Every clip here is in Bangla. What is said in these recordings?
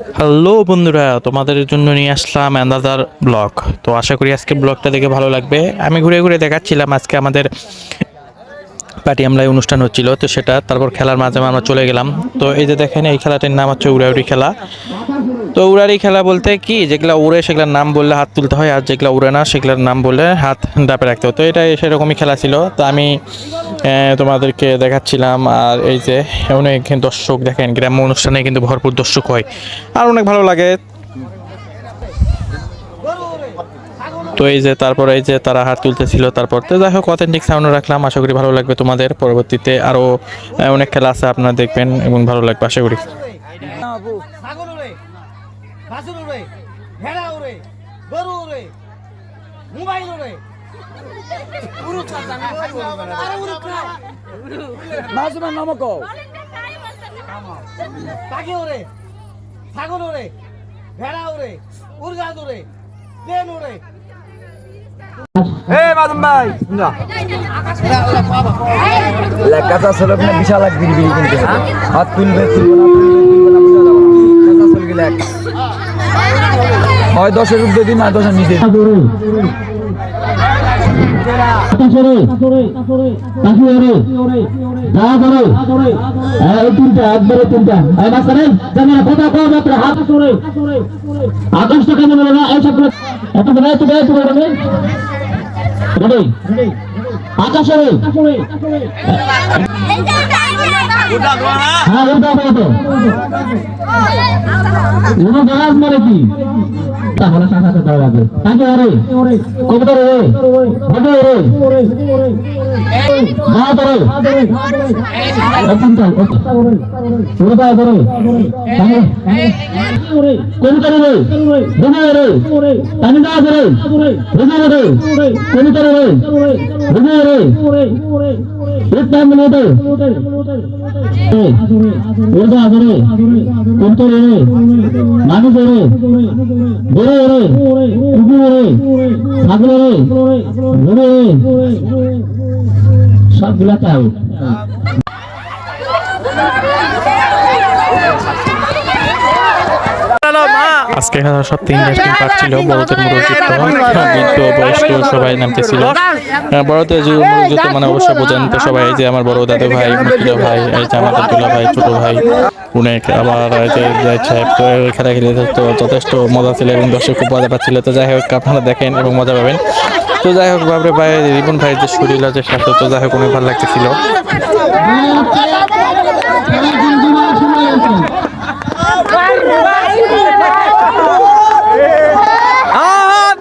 হ্যালো বন্ধুরা, তোমাদের জন্য নিয়ে আসলাম অ্যানাদার ব্লগ তো আশা করি আজকে ব্লগটা দেখে ভালো লাগবে। আমি ঘুরে ঘুরে দেখাচ্ছিলাম আজকে আমাদের পার্টি আমলায় অনুষ্ঠান হচ্ছিল, তো সেটা তারপর খেলার মাধ্যমে আমরা চলে গেলাম। তো এই যে দেখেন, এই খেলাটির নাম হচ্ছে উড়াউড়ি খেলা। তো উড়ারি খেলা বলতে কি, যেগুলো উড়ে সেগুলোর নাম বললে হাত তুলতে হয়, আর যেগুলো উড়ে না সেগুলোর নাম বললে হাত ডাপে রাখতে হয়। তো এটা সেরকমই খেলা ছিল। তো আমি তোমাদেরকে দেখাচ্ছিলাম, আর এই যে অনেক দর্শক দেখেন, গ্রাম্য অনুষ্ঠানে কিন্তু ভরপুর দর্শক হয়, আর অনেক ভালো লাগে। তো এই যে তারপরে এই যে তারা হাত তুলতেছিল তারপর তো যাই হোক অথেন্টিক সাউন্ড রাখলাম আশা করি ভালো লাগবে তোমাদের পরবর্তীতে আরও অনেক খেলা আছে আপনারা দেখবেন এবং ভালো লাগবে আশা করি ভেড়া ওরে উড়গাছ ওরে প্লেন ওরে কাঁচা ছিল আপনার বিশাল এক বিড়ি বিড়ি কিনতে হাত তুলবে হয় দশের দিন আর দশের নিচে আকাশটা কেন বলে না? এই সব এত বলে এত বলে এত বলে রেডি? আকাশে হ্যাঁ ওটা বলো তো মারে কি? তাহলে টাকাতে দেওয়া লাগে তাকে আরে কবিতা রে হবে রে না ধরে অত্যন্ত ওটা ধরে কোন করে রে বুঝে রে আমি না ধরে বুঝে রে কোন করে রে বুঝে রে একটা মিনিটে ওটা ধরে কোন করে রে মানুষ রে গরু রে কুকুর রে ছাগল রে গরু রে সবগুলা তাও আজকে খেলার সব তিন ইন্টারেস্টিং পার্ট ছিল, বড়দের মুরগিত্ব বৃদ্ধ বয়স্ক সবাই নামতেছিল। বড়দের যে মুরগিত্ব মানে অবশ্যই বোঝেন তো সবাই এই যে আমার বড় দাদু ভাই মুখিদা ভাই এই যে আমাদের দুলা ভাই ছোট ভাই অনেক আবার এই যে সাহেব তো খেলা খেলে তো যথেষ্ট মজা ছিল এবং দর্শক খুব মজা পাচ্ছিল। তো যাই হোক আপনারা দেখেন এবং মজা পাবেন। তো যাই হোক বাবরে ভাই রিপন ভাইয়ের যে শরীর আছে স্বাস্থ্য তো যাই হোক অনেক ভালো লাগতেছিল।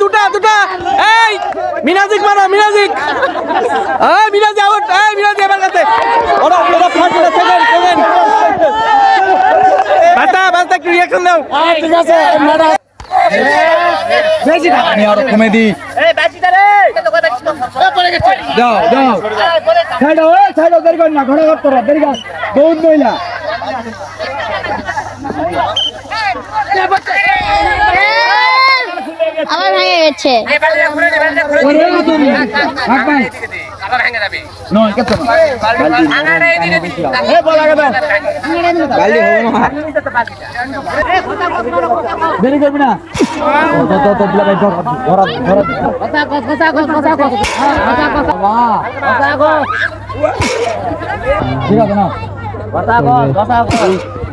দুটা দুটা এই মিনাজিক মারো মিনাজিক। এই মিনাজি আউট। এই মিনাজি আমার কাছে। ওরা ওরা করে সেকেন্ড সেকেন্ড বাস্তা বাস্তা কি রিঅ্যাকশন দাও। ঠিক আছে ম্যাডাম বেশি না। আমি আরও কমে দিই। এই বাসিটা রে। পড়ে গেছে যাও। যাও ওই সাইড দেরি কর না ঘরে ঘর তোরা দেরি কর। বহুত মহিলা। আমার ভেঙে গেছে ওরে তুমি ভাগ ভাই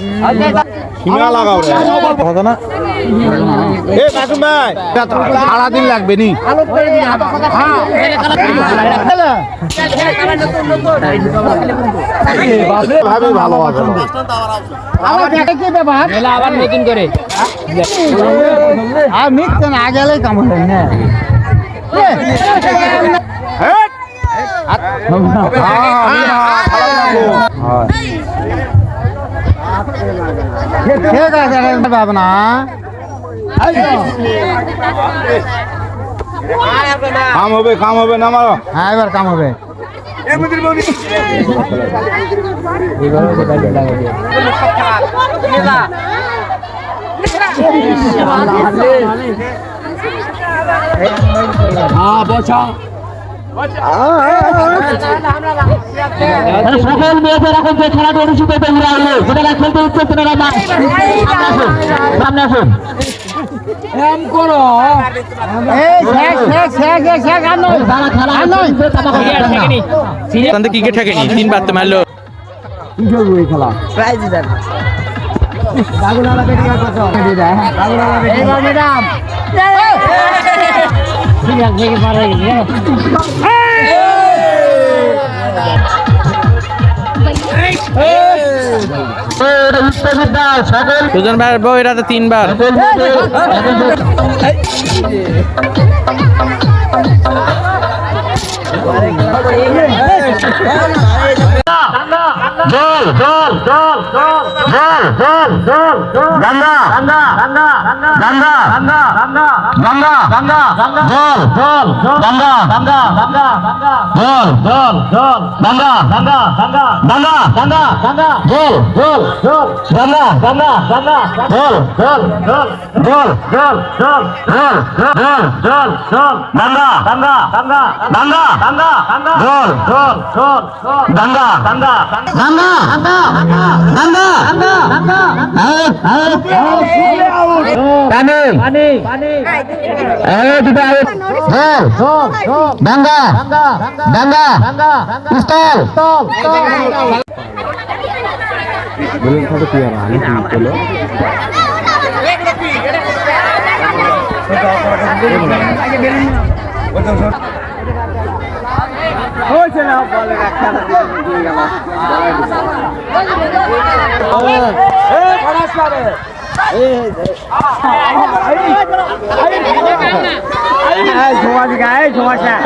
না ভাই না হচ্ছে না কথা না। এ কাটুম ভাই। সারাদিন লাগবে নি। ভাবে ভালো আছে। আর মিথ্যে না গেলে কেমন হয়। না ঠিক আছে পাবো না কাম হবে কাম হবে না মারো হ্যাঁ এবার কাম হবে হ্যাঁ বসা সকল মেয়েদের এখন যে খেলাটা অনুষ্ঠিত হতে আমরা আলো সেটা খেলতে উঠছে তেনারা না সামনে আসুন। এম করো ক্রিকেট প্রাইজ সিরিয়াস থেকে মারা গেছে সুজন ভাইয়ের বউ এটা তো তিনবার জয় গঙ্গা গঙ্গা গঙ্গা গঙ্গা গঙ্গা গঙ্গা গঙ্গা জল জল গঙ্গা গঙ্গা গঙ্গা জল জল জল গঙ্গা গঙ্গা গঙ্গা গঙ্গা গঙ্গা গঙ্গা জল জল জল গঙ্গা গঙ্গা গঙ্গা জল জল জল জল জল জল জল জল জল জল গঙ্গা গঙ্গা গঙ্গা গঙ্গা গঙ্গা গঙ্গা জল জল জল গঙ্গা গঙ্গা গঙ্গা ডাঙ্গা ডাঙ্গা পিস্তল বলুন কত কি আর আমি কি বলো আগে বেরিয়ে হয়েছে না বলের একটা দিয়ে গেল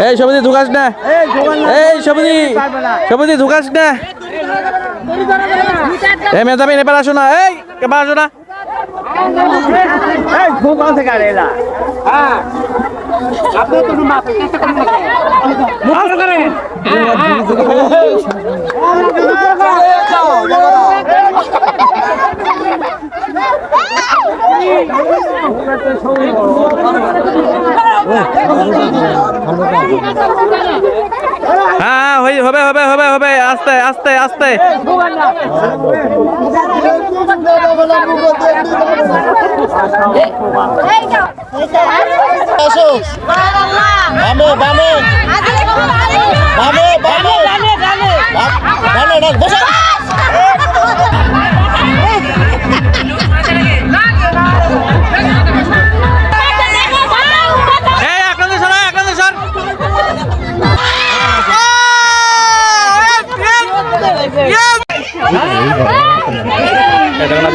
এই সবজি ঢুকাস না এই সবজি সবজি ঢুকাস না এ মেজামিন এবার আসো না এই এবার আসো না এই হ্যাঁ হবে হবে হবে হবে আস্তে আস্তে আস্তে। বামে বামে। বামে বামে বামে। না বসে।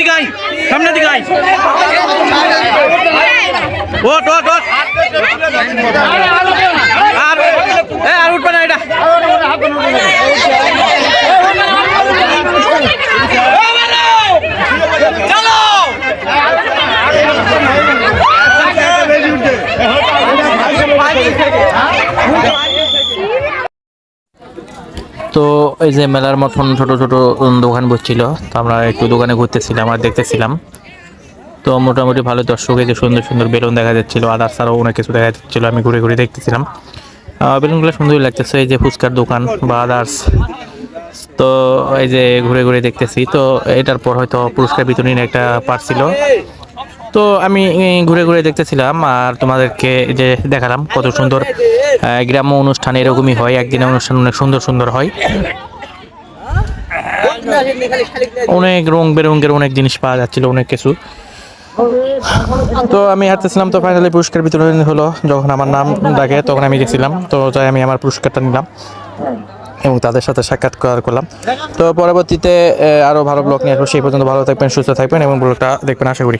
दिखाई हमने दिखाई। Vote vote vote. तो এই যে মেলার মতন ছোট ছোট দোকান বসছিল। তো আমরা একটু দোকানে ঘুরতেছিলাম আর দেখতেছিলাম। তো মোটামুটি ভালো দর্শক যে সুন্দর সুন্দর বেলুন দেখা যাচ্ছিল আদার্স আরও অনেক কিছু দেখা যাচ্ছিল, আমি ঘুরে ঘুরে দেখতেছিলাম। বেলুনগুলো সুন্দরই লাগতেছে, এই যে ফুচকার দোকান বা আদার্স তো এই যে ঘুরে ঘুরে দেখতেছি, তো এটার পর হয়তো পুরস্কার বিতরণীর একটা পার্ট ছিল। তো আমি ঘুরে ঘুরে দেখতেছিলাম আর তোমাদেরকে যে দেখালাম কত সুন্দর গ্রাম্য অনুষ্ঠান এরকমই হয়, একদিনের অনুষ্ঠান অনেক সুন্দর সুন্দর হয়। অনেক রং বেরঙের অনেক জিনিস পাওয়া যাচ্ছিল, অনেক কিছু। তো আমি হাঁটতেছিলাম, তো ফাইনালি পুরস্কার বিতরণ হলো যখন আমার নাম ডাকে, তখন আমি গেছিলাম। তো তাই আমি আমার পুরস্কারটা নিলাম এবং তাদের সাথে সাক্ষাৎকার করলাম। তো পরবর্তীতে আরও ভালো ব্লগ নিয়ে আসব, সেই পর্যন্ত ভালো থাকবেন, সুস্থ থাকবেন এবং ব্লগটা দেখবেন, আশা করি।